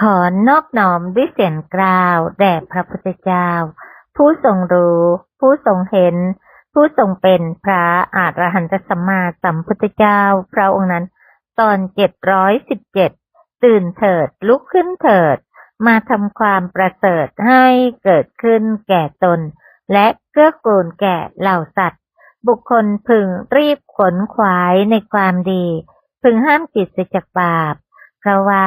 ขอนอบน้อมด้วยเสียงกล่าวแด่พระพุทธเจ้า ผู้ทรงรู้ ผู้ทรงเห็น ผู้ทรงเป็นพระอาหารหันตสัมมาสัมพุทธเจ้า พระองค์นั้น ตอนเจ็ดร้อยสิบเจ็ดตื่นเถิดลุกขึ้นเถิด มาทำความประเสริฐให้เกิดขึ้นแก่ตน และเกื้อกูลแก่เหล่าสัตว์ บุคคลพึงรีบขนขวายในความดี พึงห้ามจิตเสียจากบาปเพราะว่า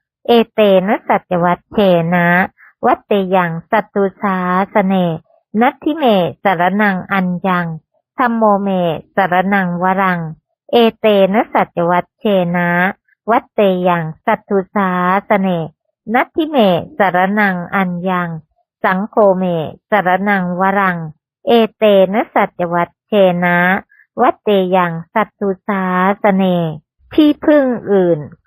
เอเตนะสัจวัตเชนะ วัตเตยังสัตตุสาสเน นัตทิเมสารนังอัญญังธรรมโมเมสารนังวรัง เอเตนะสัจวัตเชนะ วัตเตยังสัตตุสาสเน นัตทิเมสารนังอัญญัง สังโฆเมสารนังวรัง เอเตนะสัจวัตเชนะ วัตเตยังสัตตุสาสเนที่พึ่งอื่น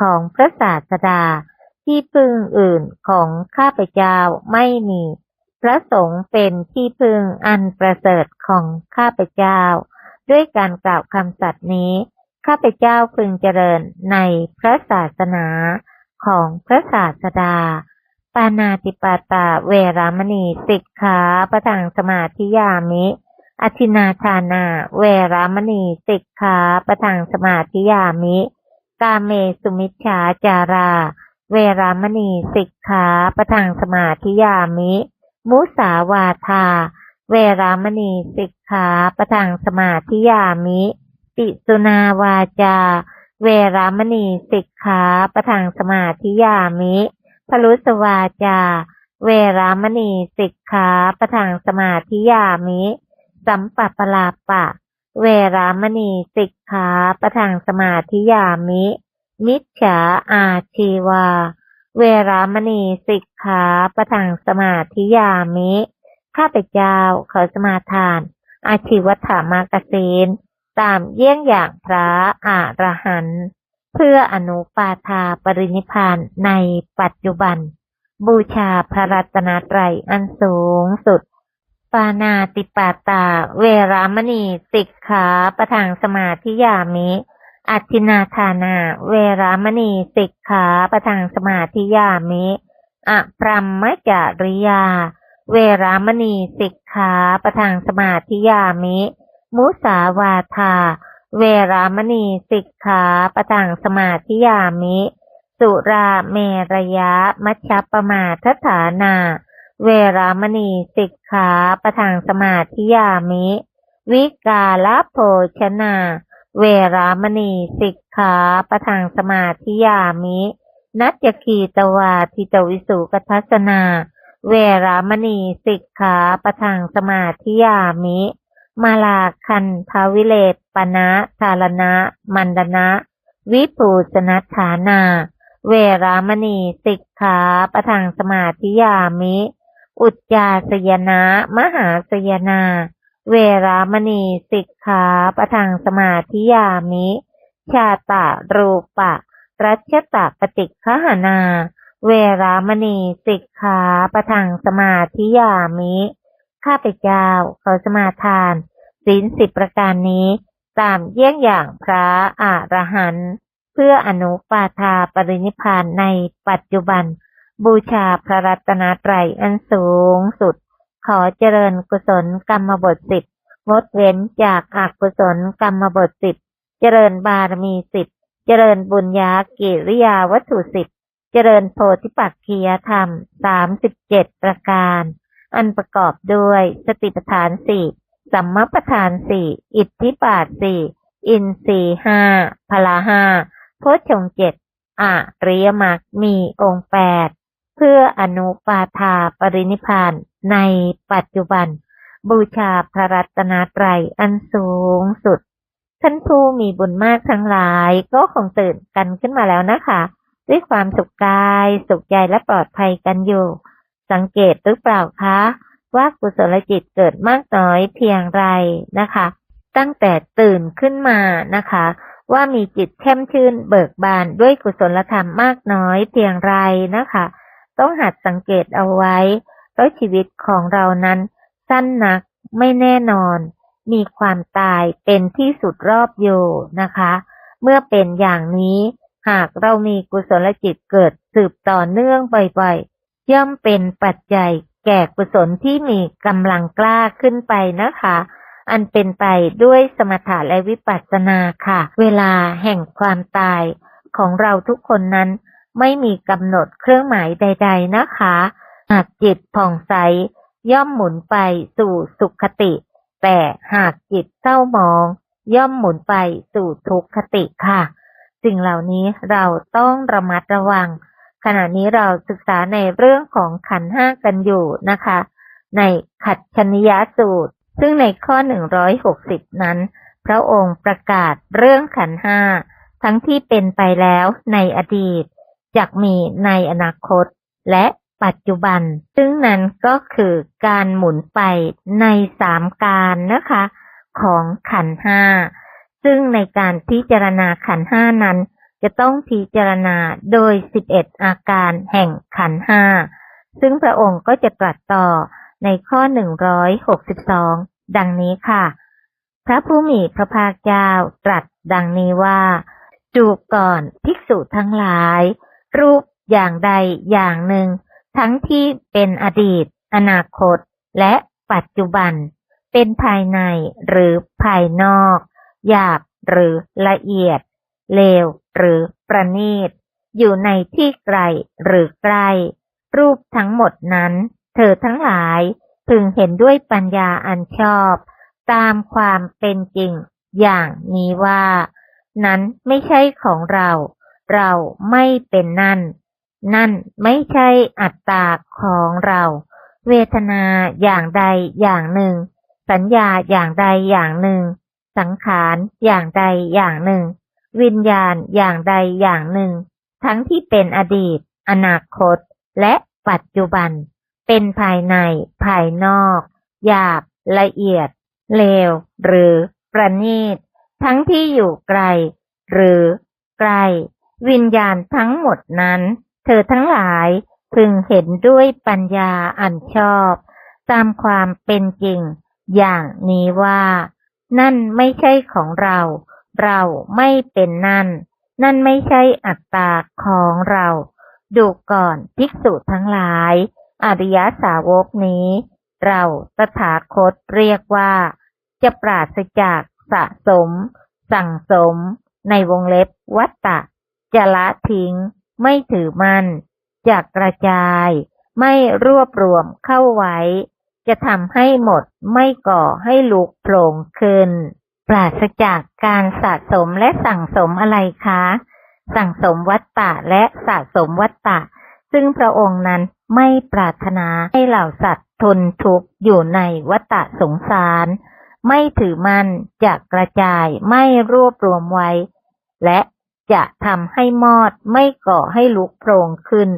ของพระศาสดาที่พึ่งอื่นของข้าพเจ้าไม่มี พระสงฆ์เป็นที่พึ่งอันประเสริฐของข้าพเจ้า ด้วยการกล่าวคำสัตย์นี้ ข้าพเจ้าพึงเจริญในพระศาสนาของพระศาสดา ปานาติปาตาเวรามณีสิกขาประทังสมาธิยามิ อธินาทานา เวรามณีสิกขาประทังสมาธิยามิ กาเมสุมิชฌาจารา เวรามณีสิกขาประทังสมาธิยามิ มุสาวาทา เวรามณีสิกขาประทังสมาธิยามิ ปิสุนาวาจา เวรามณีสิกขาประทังสมาธิยามิพลุสวาจา เวรามณีสิกขาประทังสมาธิยามิ สัมปปลาปะ เวรามณีสิกขาประทังสมาธิยามิ มิจฉาอาชีวา เวรามณีสิกขาประทังสมาธิยามิ ข้าพเจ้าขอสมาทาน อาชีวัฏมากเสนตามเยี่ยงอย่างพระอระหันต์เพื่ออนุปาทาปรินิพานในปัจจุบัน บูชาพระรัตนตรัยอันสูงสุด ปานาติปาตา เวรามณีสิกขาประทังสมาธิยามิอัตินาทานา เวรามณีสิกขาประทังสมาธิยามิอะพรัมมจาริยา เวรามณีสิกขาประทังสมาธิยามิ มุสาวาทา เวรามณีสิกขาประทังสมาธิยามิ สุราเมรยะมัชฌปมาทฐานา เวรามณีสิกขาประทางสมาธิยามิ วิกาลโภชนา เวรามณีสิกขาประทางสมาธิยามิ นัจจคีตวาทิตวิสุกทัสนา เวรามณีสิกขาประทางสมาธิยามิ มาลาคันทาวิเลตปนะทารณะ มันดนะ วิปูสนัฐานา เวรามณีสิกขาประทางสมาธิยามิ อุจจาสยนะ มหาสยนา เวรามณีสิกขาประทังสมาธิยามิ ชาตะรูปะ รัชตะปฏิฆหานา เวรามณีสิกขาประทังสมาธิยามิ ข้าพเจ้าเขอสมาทานศีลสิบประการนี้ ตามเยี่ยงอย่างพระอรหันต์เพื่ออนุปาทาปรินิพานในปัจจุบัน บูชาพระรัตนตรัยอันสูงสุด ขอเจริญกุศลกรรมบทสิบงดเว้นจากอกุศลกรรมบทสิบเจริญบารมีสิบเจริญบุญญากิริยาวัตถุสิบเจริญโพธิปักขียธรรมสามสิบเจ็ดประการ อันประกอบด้วยสติปัฏฐานสี่สัมมาปทานสี่อิทธิบาทสี่อินทรีห้าพละห้าโพชฌงเจ็ดอะริยมรรคมีองค์แปด เพื่ออนุปาทาปรินิพานในปัจจุบัน บูชาพระรัตนตรัยอันสูงสุด ท่านผู้มีบุญมากทั้งหลายก็คงตื่นกันขึ้นมาแล้วนะคะ ด้วยความสุขกายสุขใจและปลอดภัยกันอยู่ สังเกตหรือเปล่าคะว่ากุศลจิตเกิดมากน้อยเพียงไรนะคะ ตั้งแต่ตื่นขึ้นมานะคะ ว่ามีจิตแช่มชื่นเบิกบานด้วยกุศลธรรมมากน้อยเพียงไรนะคะ ต้องหัดสังเกตเอาไว้ เพราะชีวิตของเรานั้นสั้นนักไม่แน่นอน มีความตายเป็นที่สุดรอบอยู่นะคะ เมื่อเป็นอย่างนี้หากเรามีกุศลจิตเกิดสืบต่อเนื่องบ่อยๆ ย่อมเป็นปัจจัยแก่กุศลที่มีกำลังกล้าขึ้นไปนะคะ อันเป็นไปด้วยสมถะและวิปัสสนาค่ะ เวลาแห่งความตายของเราทุกคนนั้น ไม่มีกำหนดเครื่องหมายใด ๆนะคะ หากจิตผ่องใสย่อมหมุนไปสู่สุขคติ แต่หากจิตเศร้าหมอง ย่อมหมุนไปสู่ทุกขคติค่ะ สิ่งเหล่านี้เราต้องระมัดระวัง ขณะนี้เราศึกษาในเรื่องของขันห้ากันอยู่นะคะ ในขัดชนิยสูตร ซึ่งในข้อ 160 นั้น พระองค์ประกาศเรื่องขันห้าทั้งที่เป็นไปแล้วในอดีต จะมีในอนาคต และปัจจุบัน ซึ่งนั้นก็คือการหมุนไปในสามการนะคะ ของขันห้าซึ่งในการพิจารณาขันห้านั้น จะต้องพิจารณาโดย 11 อาการแห่งขันห้าซึ่งพระองค์ก็จะตรัสต่อในข้อ 162 ดังนี้ค่ะ พระผู้มีพระภาคเจ้าตรัสดังนี้ว่า จูบก่อนภิกษุทั้งหลาย รูปอย่างใดอย่างหนึ่ง ทั้งที่เป็นอดีต อนาคต และปัจจุบัน เป็นภายในหรือภายนอก หยาบหรือละเอียด เลวหรือประณีต อยู่ในที่ไกลหรือใกล้รูปทั้งหมดนั้น เธอทั้งหลายพึงเห็นด้วยปัญญาอันชอบ ตามความเป็นจริงอย่างนี้ว่า นั้นไม่ใช่ของเรา เราไม่เป็นนั่น นั่นไม่ใช่อัตตาของเรา เวทนาอย่างใดอย่างหนึ่ง สัญญาอย่างใดอย่างหนึ่ง สังขารอย่างใดอย่างหนึ่ง วิญญาณอย่างใดอย่างหนึ่ง ทั้งที่เป็นอดีต อนาคต และปัจจุบัน เป็นภายใน ภายนอก หยาบ ละเอียด เลว หรือประณีต ทั้งที่อยู่ไกล หรือใกล้ วิญญาณทั้งหมดนั้น เธอทั้งหลายพึงเห็นด้วยปัญญาอันชอบ ตามความเป็นจริง อย่างนี้ว่า นั่นไม่ใช่ของเรา เราไม่เป็นนั่น นั่นไม่ใช่อัตตาของเรา ดูก่อนภิกษุทั้งหลาย อริยสาวกนี้ เราตถาคตเรียกว่า จะปราศจากสะสม สั่งสม ในวงเล็บวัตตะ จะละทิ้ง ไม่ถือมัน จะกระจาย ไม่รวบรวมเข้าไว้ จะทำให้หมดไม่ก่อให้ลุกโผล่ขึ้น ปราศจากการสะสมและสั่งสมอะไรคะ สั่งสมวัตตะและสะสมวัตตะ ซึ่งพระองค์นั้นไม่ปรารถนาให้เหล่าสัตว์ทนทุกข์อยู่ในวัตตะสงสาร ไม่ถือมันจะกระจายไม่รวบรวมไว้ และ จะทำให้มอดไม่ก่อให้ลุกโพลงขึ้น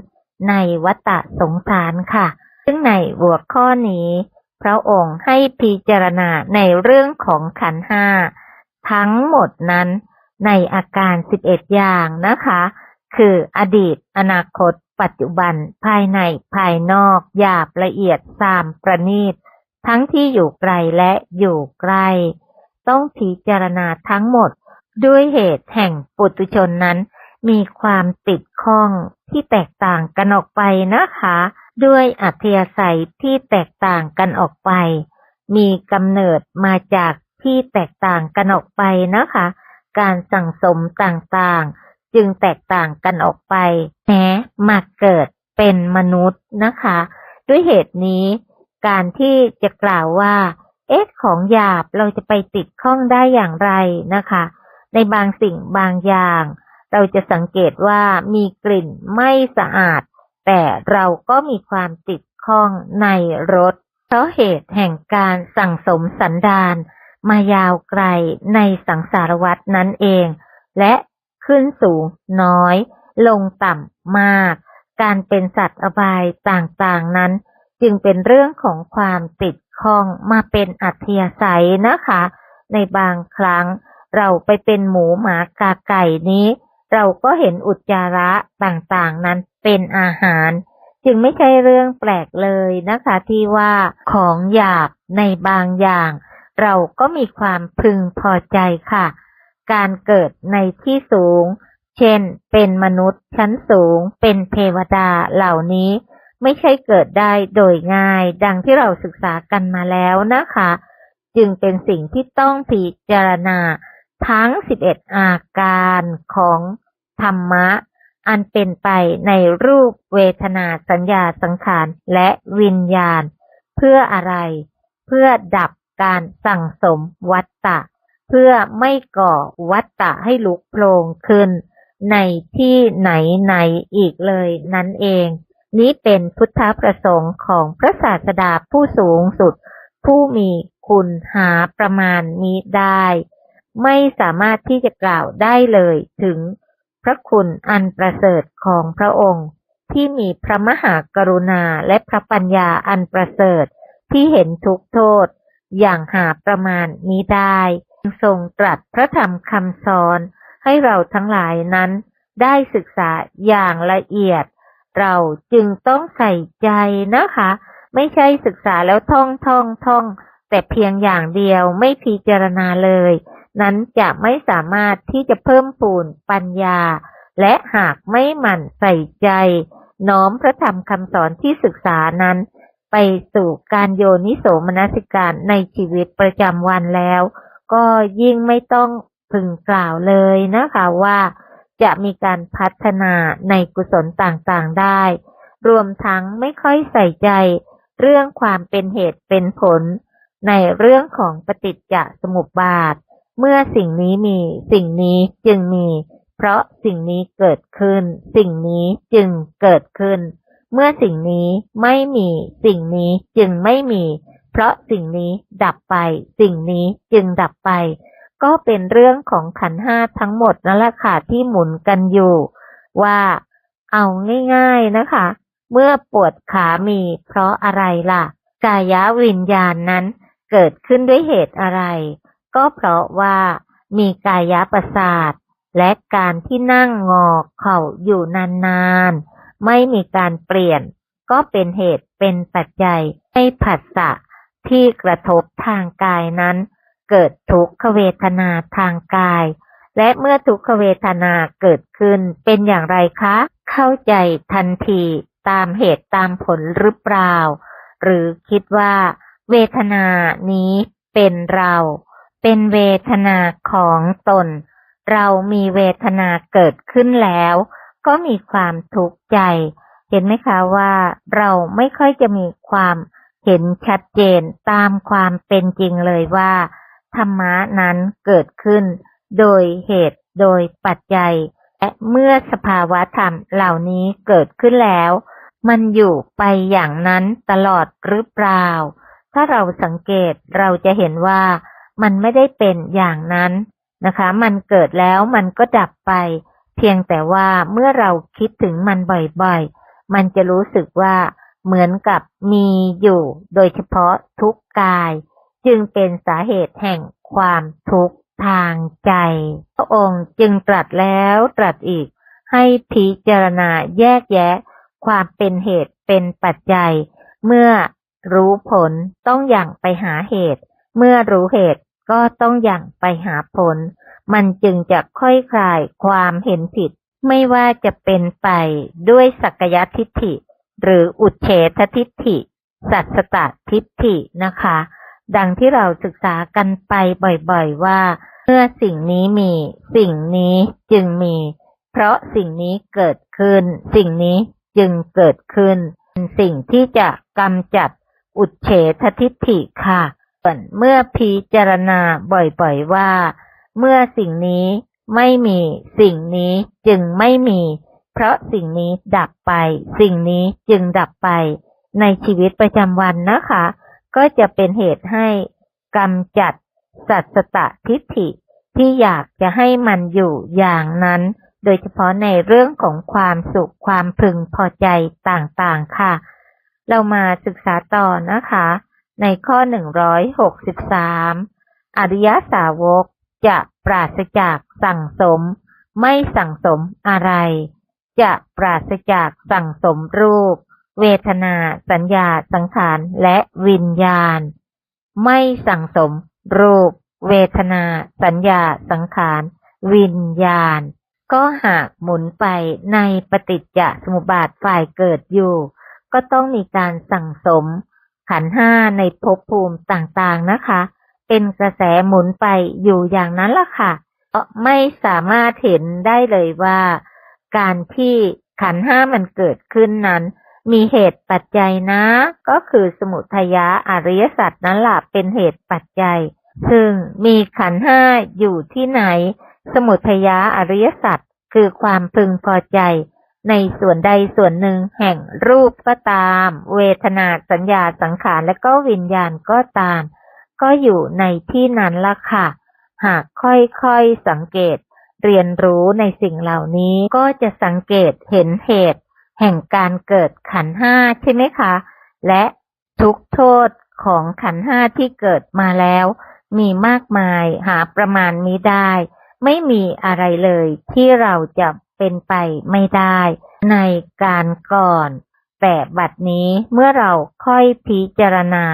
ในวัตะสงสารค่ะ ซึ่งในหัวข้อนี้ พระองค์ให้พิจารณาในเรื่องของขันห้าทั้งหมดนั้นในอาการ 11 อย่างนะคะ คืออดีต อนาคต ปัจจุบัน ภายใน ภายนอก หยาบละเอียดสามประณีต ทั้งที่อยู่ไกลและอยู่ใกล้ ต้องพิจารณาทั้งหมด ด้วยเหตุแห่งปุตุชนนั้น มีความติดข้องที่แตกต่างกันออกไปนะคะ ด้วยอัธยาศัยที่แตกต่างกันออกไป มีกำเนิดมาจากที่แตกต่างกันออกไปนะคะ การสั่งสมต่างๆ จึงแตกต่างกันออกไปแม้มาเกิดเป็นมนุษย์นะคะ ด้วยเหตุนี้ การที่จะกล่าวว่า เอ๊ะของหยาบเราจะไปติดข้องได้อย่างไรนะคะ ในบางสิ่งบางอย่าง เราจะสังเกตว่ามีกลิ่นไม่สะอาด แต่เราก็มีความติดข้องในรถ เพราะเหตุแห่งการสั่งสมสันดานมายาวไกลในสังสารวัตนั้นเอง และขึ้นสูงน้อย ลงต่ำมาก การเป็นสัตว์อบายต่างๆนั้น จึงเป็นเรื่องของความติดข้องมาเป็นอัธยาศัยนะคะ ในบางครั้ง เราไปเป็นหมูหมากาไก่นี้ เราก็เห็นอุจจาระต่างๆนั้นเป็นอาหาร จึงไม่ใช่เรื่องแปลกเลยนะคะที่ว่าของหยาบในบางอย่าง เราก็มีความพึงพอใจค่ะ การเกิดในที่สูง เช่น เป็นมนุษย์ชั้นสูง เป็นเทวดาเหล่านี้ไม่ใช่เกิดได้โดยง่าย ดังที่เราศึกษากันมาแล้วนะคะ จึงเป็นสิ่งที่ต้องพิจารณา ทั้ง 11 อาการของธรรมะ อันเป็นไปในรูปเวทนาสัญญาสังขารและวิญญาณ เพื่ออะไร เพื่อดับการสั่งสมวัตตะ เพื่อไม่ก่อวัตตะให้ลุกโผลงขึ้น ในที่ไหนไหนอีกเลยนั่นเอง นี้เป็นพุทธประสงค์ของพระศาสดาผู้สูงสุด ผู้มีคุณหาประมาณมิได้ ไม่สามารถที่จะกล่าวได้เลยถึงพระคุณอันประเสริฐของพระองค์ ที่มีพระมหากรุณาและพระปัญญาอันประเสริฐที่เห็นทุกโทษ อย่างหาประมาณมิได้ ทรงตรัสพระธรรมคำสอนให้เราทั้งหลายนั้นได้ศึกษาอย่างละเอียด เราจึงต้องใส่ใจนะคะ ไม่ใช่ศึกษาแล้วท่องท่องท่องแต่เพียงอย่างเดียวไม่พิจารณาเลย นั้นจะไม่สามารถที่จะเพิ่มปูนปัญญา และหากไม่หมั่นใส่ใจ น้อมพระธรรมคำสอนที่ศึกษานั้น ไปสู่การโยนิโสมนสิการในชีวิตประจำวันแล้ว ก็ยิ่งไม่ต้องพึงกล่าวเลยนะคะว่าจะมีการพัฒนาในกุศลต่างๆได้ รวมทั้งไม่ค่อยใส่ใจ เรื่องความเป็นเหตุเป็นผล ในเรื่องของปฏิจจสมุปบาท เมื่อสิ่งนี้มี สิ่งนี้จึงมี เพราะสิ่งนี้เกิดขึ้น สิ่งนี้จึงเกิดขึ้น เมื่อสิ่งนี้ไม่มี สิ่งนี้จึงไม่มี เพราะสิ่งนี้ดับไป สิ่งนี้จึงดับไป ก็เป็นเรื่องของขันห้าทั้งหมดนั่นแหละค่ะที่หมุนกันอยู่ ว่าเอาง่าย ๆนะคะ เมื่อปวดขามี เพราะอะไรล่ะ กายวิญญาณนั้นเกิดขึ้นด้วยเหตุอะไร ก็เพราะว่ามีกายประสาท และการที่นั่งงอเข่าอยู่นานๆ ไม่มีการเปลี่ยน ก็เป็นเหตุเป็นปัจจัยให้ผัสสะที่กระทบทางกายนั้น เกิดทุกขเวทนาทางกาย และเมื่อทุกขเวทนาเกิดขึ้นเป็นอย่างไรคะ เข้าใจทันทีตามเหตุตามผลหรือเปล่า หรือคิดว่า เวทนานี้เป็นเรา เป็นเวทนาของตน เรามีเวทนาเกิดขึ้นแล้ว ก็มีความทุกข์ใจ เห็นไหมคะว่าเราไม่ค่อยจะมีความเห็นชัดเจนตามความเป็นจริงเลยว่า ธรรมะนั้นเกิดขึ้น โดยเหตุโดยปัจจัย และเมื่อสภาวะธรรมเหล่านี้เกิดขึ้นแล้ว มันอยู่ไปอย่างนั้นตลอดหรือเปล่า ถ้าเราสังเกตเราจะเห็นว่า มันไม่ได้เป็นอย่างนั้นนะคะ มันเกิดแล้วมันก็ดับไป เพียงแต่ว่าเมื่อเราคิดถึงมันบ่อยๆ มันจะรู้สึกว่าเหมือนกับมีอยู่ โดยเฉพาะทุกกาย จึงเป็นสาเหตุแห่งความทุกข์ทางใจ พระองค์จึงตรัสแล้วตรัสอีก ให้พิจารณาแยกแยะ ความเป็นเหตุเป็นปัจจัย เมื่อรู้ผลต้องอย่างไปหาเหตุ เมื่อรู้เหตุก็ต้องอย่างไปหาผล มันจึงจะค่อยคลายความเห็นผิด ไม่ว่าจะเป็นไปด้วยสักยทิฏฐิ หรืออุเฉททิฏฐิ สัตสตทิฏฐินะคะ ดังที่เราศึกษากันไปบ่อยๆว่า เมื่อสิ่งนี้มี สิ่งนี้จึงมี เพราะสิ่งนี้เกิดขึ้น สิ่งนี้จึงเกิดขึ้นเป็นสิ่งที่จะกำจัดอุเฉททิฏฐิค่ะ วนเมื่อพิจารณาบ่อยๆว่า เมื่อสิ่งนี้ไม่มีสิ่งนี้จึงไม่มี เพราะสิ่งนี้ดับไป สิ่งนี้จึงดับไป ในชีวิตประจำวันนะคะ ก็จะเป็นเหตุให้กำจัดสัตสตทิฏฐิที่อยากจะให้มันอยู่อย่างนั้น โดยเฉพาะในเรื่องของความสุขความพึงพอใจต่างๆค่ะ เรามาศึกษาต่อนะคะ ในข้อ 163 อริยสาวกจะปราศจากสั่งสม ไม่สั่งสมอะไร จะปราศจากสั่งสมรูป เวทนา สัญญา สังขาร และวิญญาณ ไม่สั่งสม รูป เวทนา สัญญา สังขาร วิญญาณ ก็หากหมุนไปในปฏิจจสมุปบาทฝ่ายเกิดอยู่ ก็ต้องมีการสั่งสม ขันห้าในภพภูมิต่างๆนะคะ เป็นกระแสหมุนไปอยู่อย่างนั้นล่ะค่ะเพไม่สามารถเห็นได้เลยว่า การที่ขันห้ามันเกิดขึ้นนั้น มีเหตุปัจจัยนะ ก็คือสมุทัยะอริยสัจนั้นละเป็นเหตุปัจจัย ซึ่งมีขันห้าอยู่ที่ไหน สมุทัยะอริยสัจคือความพึงพอใจ ในส่วนใดส่วนหนึ่งแห่งรูปก็ตาม เวทนาสัญญาสังขารและก็วิญญาณก็ตาม ก็อยู่ในที่นั้นละค่ะ หากค่อยๆสังเกต เรียนรู้ในสิ่งเหล่านี้ก็จะสังเกตเห็นเหตุ แห่งการเกิดขันห้าใช่ไหมคะ และทุกโทษของขันห้าที่เกิดมาแล้ว มีมากมายหาประมาณมิได้ ไม่มีอะไรเลยที่เราจะ เป็นไปไม่ได้ ในการก่อน แต่บัดนี้เมื่อเราค่อยพิจารณา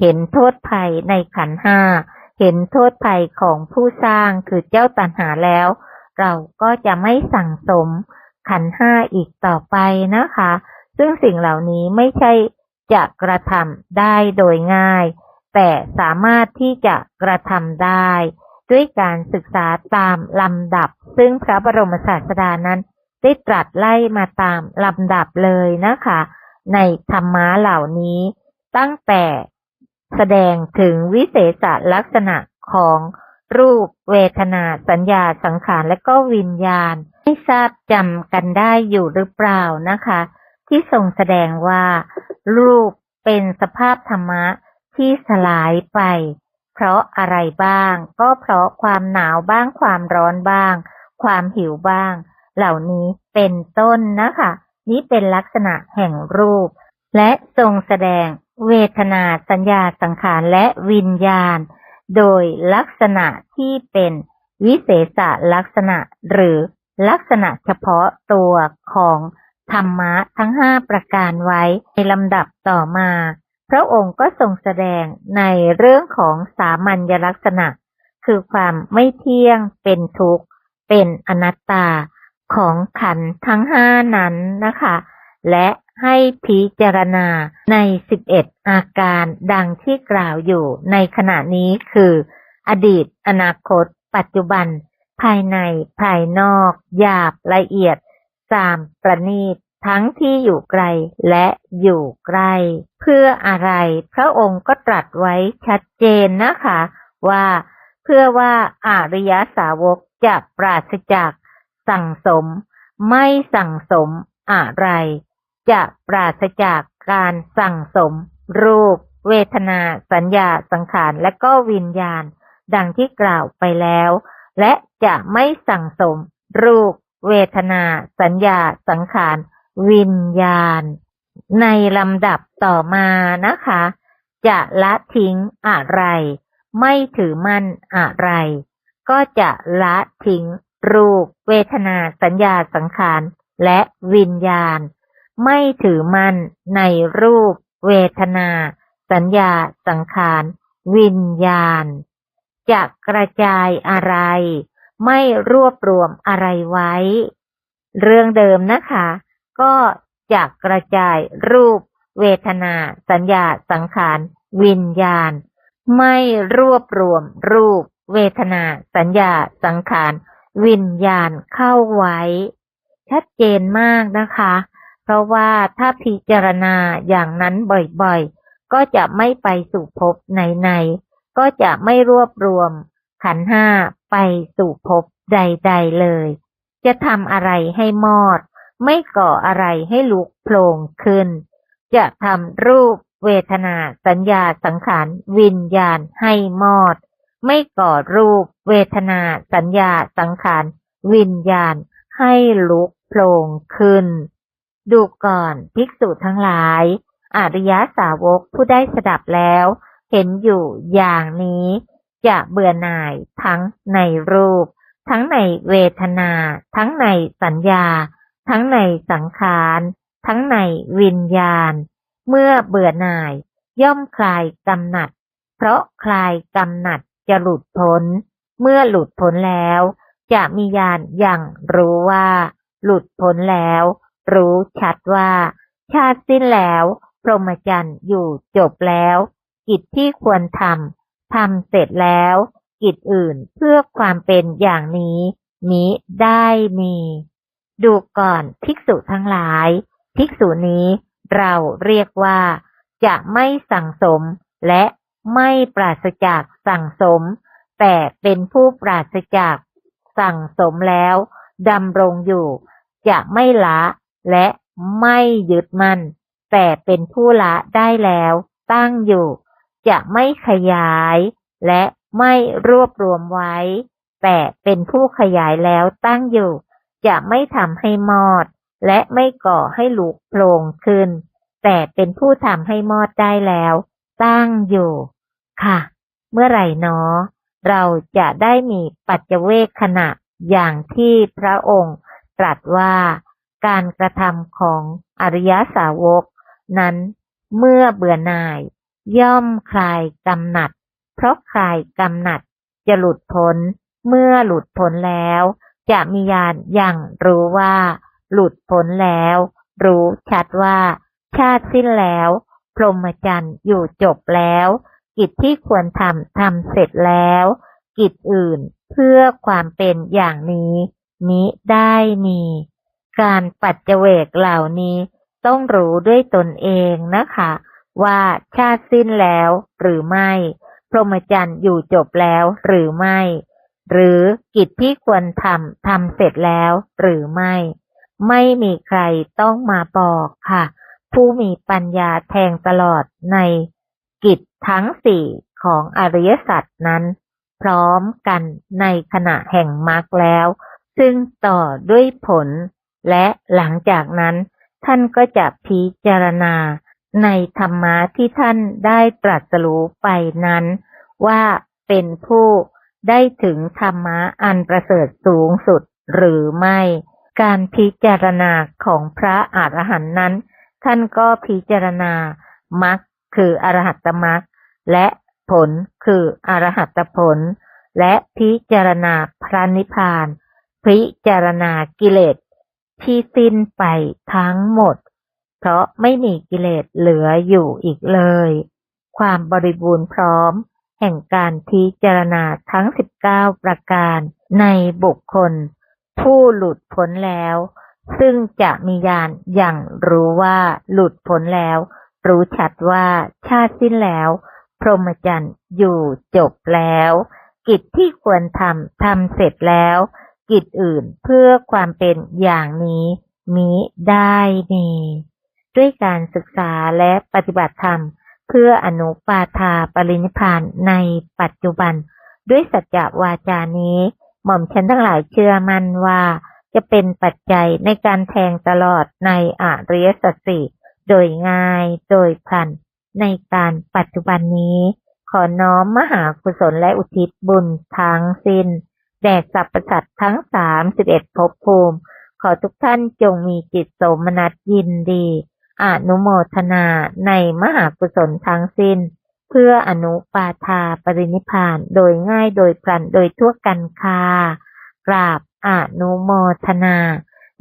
เห็นโทษภัยในขันห้า เห็นโทษภัยของผู้สร้างคือเจ้าตัณหาแล้ว เราก็จะไม่สั่งสมขันห้าอีกต่อไปนะคะ ซึ่งสิ่งเหล่านี้ไม่ใช่จะกระทำได้โดยง่าย แต่สามารถที่จะกระทำได้ ด้วยการศึกษาตามลำดับ ซึ่งพระบรมศาสดานั้น ได้ตรัสไล่มาตามลำดับเลยนะคะ ในธรรมะเหล่านี้ ตั้งแต่แสดงถึงวิเศษลักษณะของรูปเวทนาสัญญาสังขารและก็วิญญาณไม่ทราบจำกันได้อยู่หรือเปล่านะคะ ที่ทรงแสดงว่า รูปเป็นสภาพธรรมะที่สลายไป เพราะอะไรบ้าง ก็เพราะความหนาวบ้างความร้อนบ้าง ความหิวบ้าง เหล่านี้เป็นต้นนะคะ นี้เป็นลักษณะแห่งรูป และทรงแสดงเวทนาสัญญาสังขารและวิญญาณ โดยลักษณะที่เป็นวิเศษลักษณะหรือลักษณะเฉพาะตัวของธรรมะทั้งห้าประการไว้ในลำดับต่อมา พระองค์ก็ทรงแสดงในเรื่องของสามัญลักษณะ คือความไม่เที่ยงเป็นทุกข์ เป็นอนัตตาของขันทั้งห้านั้นนะคะ และให้พิจารณาใน 11 อาการดังที่กล่าวอยู่ในขณะนี้คือ อดีต อนาคต ปัจจุบัน ภายใน ภายนอก หยาบละเอียด สามประณีต ทั้งที่อยู่ไกลและอยู่ใกล้เพื่ออะไร พระองค์ก็ตรัสไว้ชัดเจนนะคะ ว่าเพื่อว่าอาริยสาวกจะปราศจากสั่งสม ไม่สั่งสมอะไร จะปราศจากการสั่งสม รูป เวทนา สัญญาสังขารและก็วิญญาณ ดังที่กล่าวไปแล้ว และจะไม่สั่งสม รูป เวทนา สัญญาสังขาร วิญญาณ ในลำดับต่อมานะคะ จะละทิ้งอะไร ไม่ถือมั่นอะไร ก็จะละทิ้งรูปเวทนาสัญญาสังขารและวิญญาณ ไม่ถือมั่นในรูปเวทนา สัญญาสังขารวิญญาณ จะกระจายอะไร ไม่รวบรวมอะไรไว้ เรื่องเดิมนะคะ ก็จะกระจายรูป เวทนา สัญญา สังขาร วิญญาณ ไม่รวบรวมรูป เวทนา สัญญา สังขาร วิญญาณเข้าไว้ ชัดเจนมากนะคะ เพราะว่าถ้าพิจารณาอย่างนั้นบ่อยๆ ก็จะไม่ไปสู่ภพไหนๆ ก็จะไม่รวบรวมขันห้าไปสู่ภพใด ๆเลย จะทำอะไรให้มอด ไม่ก่ออะไรให้ลุกโผล่ขึ้น จะทำรูปเวทนาสัญญาสังขารวิญญาณให้มอด ไม่ก่อรูปเวทนาสัญญาสังขารวิญญาณให้ลุกโผล่ขึ้น ดูก่อนภิกษุทั้งหลาย อริยสาวกผู้ได้สดับแล้ว เห็นอยู่อย่างนี้ จะเบื่อหน่ายทั้งในรูป ทั้งในเวทนา ทั้งในสัญญา ทั้งในสังขาร ทั้งในวิญญาณ เมื่อเบื่อหน่าย ย่อมคลายกำหนัด เพราะคลายกำหนัดจะหลุดพ้น เมื่อหลุดพ้นแล้ว จะมีญาณอย่างรู้ว่า หลุดพ้นแล้ว รู้ชัดว่า ชาติสิ้นแล้ว พรหมจรรย์อยู่จบแล้ว กิจที่ควรทำทำเสร็จแล้ว กิจอื่นเพื่อความเป็นอย่างนี้ นี้ได้มี ดูก่อนภิกษุทั้งหลาย ภิกษุนี้เราเรียกว่า จะไม่สั่งสมและไม่ปราศจากสั่งสม แต่เป็นผู้ปราศจากสั่งสมแล้วดำรงอยู่ จะไม่ละและไม่ยึดมั่น แต่เป็นผู้ละได้แล้วตั้งอยู่ จะไม่ขยายและไม่รวบรวมไว้ แต่เป็นผู้ขยายแล้วตั้งอยู่ จะไม่ทำให้มอด และไม่ก่อให้ลุกโผล่ขึ้น แต่เป็นผู้ทำให้มอดได้แล้ว ตั้งอยู่ ค่ะ เมื่อไหร่เนอเราจะได้มีปัจเจเวคขณะอย่างที่พระองค์ตรัสว่าการกระทำของอริยสาวก นั้นเมื่อเบื่อหน่าย ย่อมคลายกำหนัด เพราะคลายกำหนัดจะหลุดพ้น เมื่อหลุดพ้นแล้ว จะมีญาณอย่างรู้ว่า หลุดพ้นแล้ว รู้ชัดว่า ชาติสิ้นแล้ว พรหมจรรย์อยู่จบแล้ว กิจที่ควรทำทำเสร็จแล้ว กิจอื่นเพื่อความเป็นอย่างนี้นี้ได้มี การปัจเจเวกเหล่านี้ต้องรู้ด้วยตนเองนะคะ ว่าชาติสิ้นแล้วหรือไม่ พรหมจรรย์อยู่จบแล้วหรือไม่ หรือกิจที่ควรทำทำเสร็จแล้วหรือไม่ ไม่มีใครต้องมาบอกค่ะ ผู้มีปัญญาแทงตลอดในกิจทั้งสี่ของอริยสัจนั้น พร้อมกันในขณะแห่งมรรคแล้ว ซึ่งต่อด้วยผล และหลังจากนั้น ท่านก็จะพิจารณาในธรรมะที่ท่านได้ตรัสรู้ไปนั้น ว่าเป็นผู้ ได้ถึงธรรมะอันประเสริฐสูงสุดหรือไม่ การพิจารณาของพระอรหันต์นั้น ท่านก็พิจารณามรรคคืออรหัตมรรคและผลคืออรหัตผล และพิจารณาพระนิพพาน พิจารณากิเลสที่สิ้นไปทั้งหมด เพราะไม่มีกิเลสเหลืออยู่อีกเลย ความบริบูรณ์พร้อม แห่งการพิจารณาทั้ง 19 ประการในบุคคล ผู้หลุดพ้นแล้ว ซึ่งจะมีญาณอย่างรู้ว่าหลุดพ้นแล้ว รู้ชัดว่าชาติสิ้นแล้ว พรหมจรรย์อยู่จบแล้ว กิจที่ควรทำทำเสร็จแล้ว กิจอื่นเพื่อความเป็นอย่างนี้มิได้มี ด้วยการศึกษาและปฏิบัติธรรม เพื่ออนุปาทาปรินิพานในปัจจุบัน ด้วยสัจจวาจานี้ หม่อมฉันทั้งหลายเชื่อมั่นว่า จะเป็นปัจจัยในการแทงตลอดในอริยสัจสี่โดยง่ายโดยพลันในการปัจจุบันนี้ ขอน้อมมหากุศลและอุทิศบุญทั้งสิ้น แด่สรรพสัตว์ทั้งสามสิบเอ็ดภพภูมิ ขอทุกท่านจงมีจิตโสมนัสยินดี อนุโมทนาในมหากุศลทั้งสิ้น เพื่ออนุปาทาปรินิพานโดยง่ายโดยพลันโดยทั่วกันค่ะกราบอนุโมทนา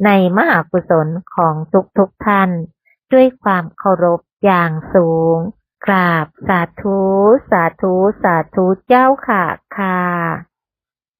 ในมหากุศลของทุกทุกท่าน ด้วยความเคารพอย่างสูง กราบสาธุ สาธุ สาธุเจ้าค่ะค่ะ